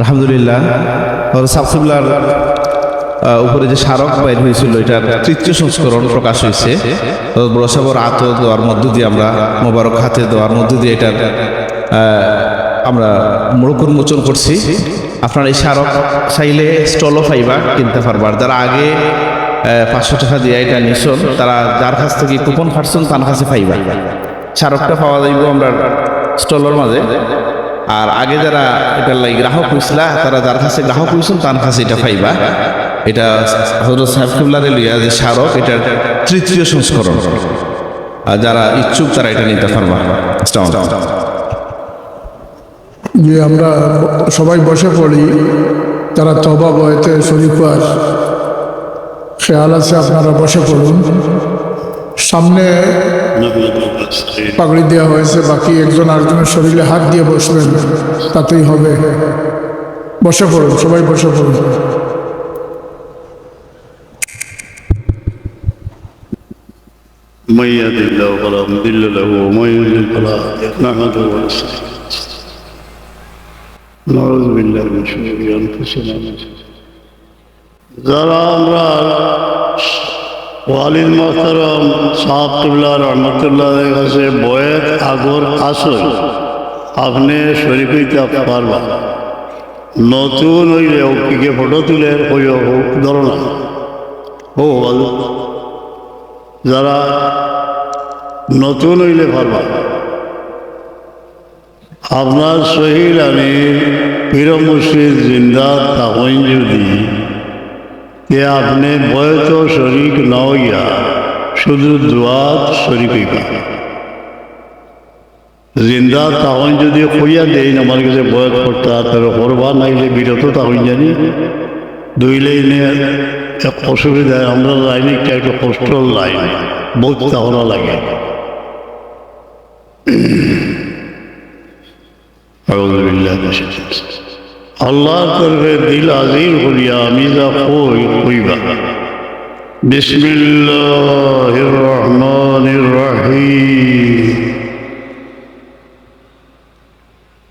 আলহামদুলিল্লাহ। সাবসুল্লার উপরে যে স্মারক বাইর হয়েছিল, এটার তৃতীয় সংস্করণ প্রকাশ হয়েছে। বড় সাবর আত দেওয়ার মধ্য দিয়ে আমরা, মোবারক হাতে দেওয়ার মধ্য দিয়ে এটার আমরা উন্মোচন করছি। আপনার এই স্মারক চাইলে স্টলও পাইবা কিনতে পারবার। যারা আগে পাঁচশো টাকা দিয়ে এটা নিছন তারা যার কাছ থেকে কুপন ফাটছন তার কাছে পাইবা স্মারকটা পাওয়া যাইব আমরা স্টলের মাঝে। আর আগে যারা লাগে গ্রাহক হয়েছিল তারা যার কাছে গ্রাহক হয়েছেন তার কাছে এটা পাইবা। এটা হজরত সাহেব কিবলারে লিয়া যে স্মারক, এটার তৃতীয় সংস্করণ। আর যারা ইচ্ছুক, তারা এটা নিতে পারবা। যে আমরা সবাই বসে পড়ি, যারা তবা বয়তে শরীফার খেয়াল আছে, আপনারা বসে পড়ুন। সামনে পাগড়ি দেওয়া হয়েছে বাকি একজন আরেকজনের শরীরে হাত দিয়ে বসবেন তাতেই হবে বসে পড়ুন সবাই বসে পড়ুন من يهد الله فلا مضل له ومن يضلل فلا هادي له نحمده ونستعينه نعوذ بالله من شرور انفسنا যারা আমরা ওয়ালিদ মোহতারম সাহাব কিবলা রহমতুল্লাহের কাছে বয়ের আগর আসল আপনি শরীফ হইতে পারবা নতুন হইলে ওকে ফটো তুলে হইও হোক ধরো না ও যারা নতুন হইলে পারবা আপনার শহীদ আমি পীর মুর্শিদ জিন্দা তাহইন যদি যে আপনি বয়ত শরিক না হইয়া শুধু দোয়াত শরিক হইবা জিন্দা তাহইন যদি কইয়া দেই আমার কাছে বয়ত করতে তাহলে করবা নাইলে বিরত তাহইন জানি দুইলেই নিয়ে এক অসুবিধা আমরা লাইনিকটা একটু কষ্ট লাইন বহুত তাহলে লাগে أعوذ بالله من الشيطان اللہ کر رہے دل عظیم خلیا میزا خوئی خوئی با بسم اللہ الرحمن الرحیم۔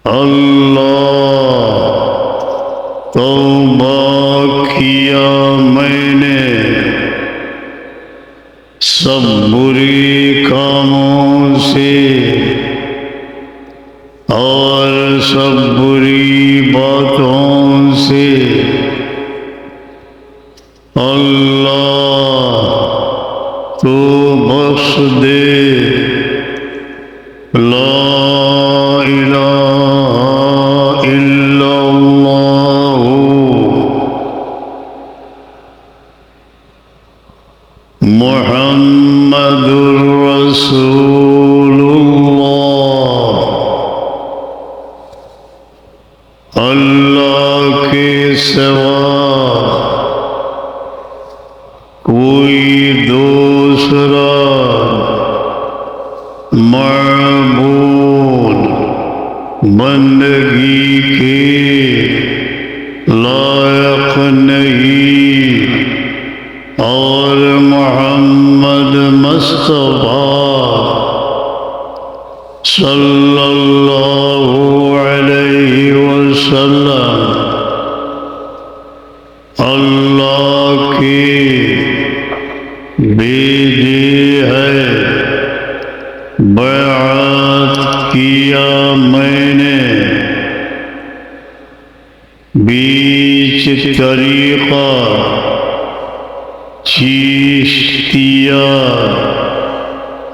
اللہ، توبہ کیا میں نے۔ سب بری کاموں سے اور سب بری बातों से अल्लाह तो बख्श दे اللہ کے سوا کوئی دوسرا معبود بندگی کے لائق نہیں اور محمد مصطفیٰ صلی اللہ وسلم اللہ کی بیدی ہے۔ کیا میں نے۔ بیچ طریقہ چیشتیا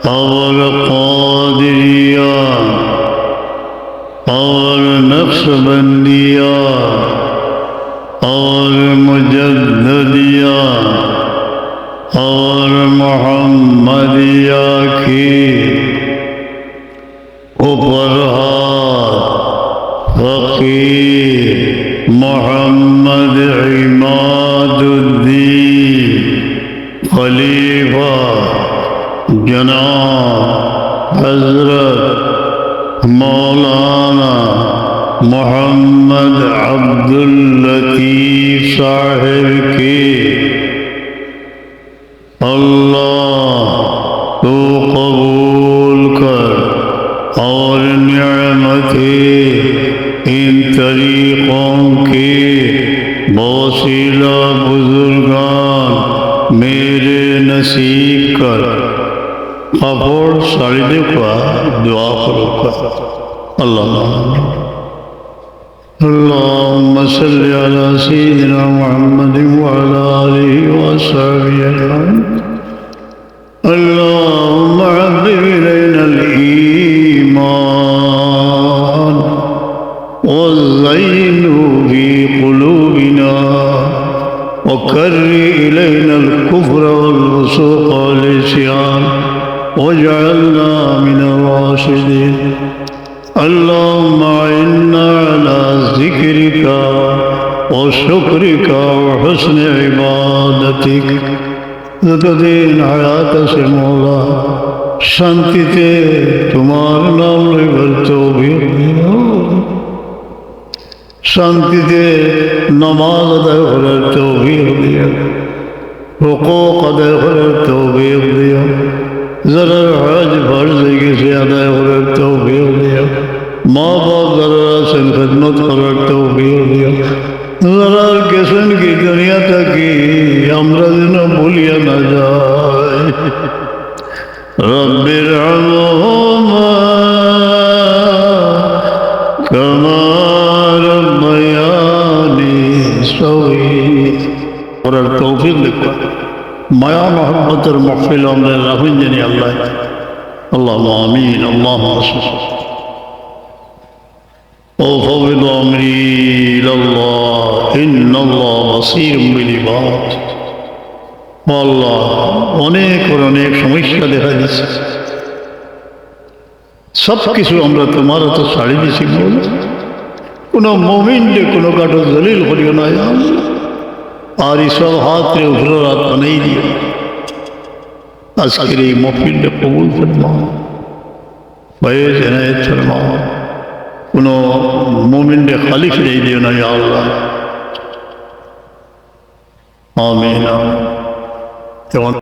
اور قوم اور نقش بندیا اور مجددیا اور محمدیہ کی اوپرہ فقیر محمد عماد الدین خلیفہ جناب حضرت مولانا محمد عبد الطیف صاحب کے اللہ تو قبول کر اور نعمتیں ان طریقوں کے بوسیلہ بزرگان میرے نصیب کر۔ কাপড় শাড়ি দেখবা দোয়া করো আল্লাহ اللهم صل على سيدنا محمد وعلى آله وصحبه أجمعين اللهم حبب إلينا الإيمان وزينه في قلوبنا وكر إلينا الكفر والفسوق والعصيان واجعلنا من الراشدين اللهم إنا على ذكرك وشكرك وحسن عبادتك যতদিন হায়াত আছে মৌলা শান্তিতে তোমার নাম লইবার তৌফিক দিও। শান্তিতে নমাজ আদায় করার তৌফিক দিও হুকুক আদায় করার তৌফিক দিও যারা হজ ফরজ হয়ে গেছে আদায় করার তৌফিক দিও মা বাপ যারা আছেন, খেদমত করার তৌফিক দিও যারা গেছেন কি দুনিয়াটা কি, আমরা যেন ভুলিয়া না যাই। রব্বের আলো মহব্বতের মহফিল আমরা রাখুন জানি আল্লাহ আল্লাহ আমিন আল্লাহ وفوض أمري إلى الله إن الله بصير بالعباد আল্লাহ অনেক ওর অনেক সমস্যা দেখা দিচ্ছে সব কিছু আমরা তোমার তো ছাড়ি দিছি বল কোনো মোমিনকে কোনো কাটো দলিল করিও না ইয়া আল্লাহ। আর এইসব হাতরে উপরে রাত বানাই দিও আজকের এই মফিলটা কবুল ফরমাও ভয়ে জেনায়ত ফরমাও কোনো মোমিনকে খালি ফিরে দিও না, ইয়া আল্লাহ। আমিন আমিন।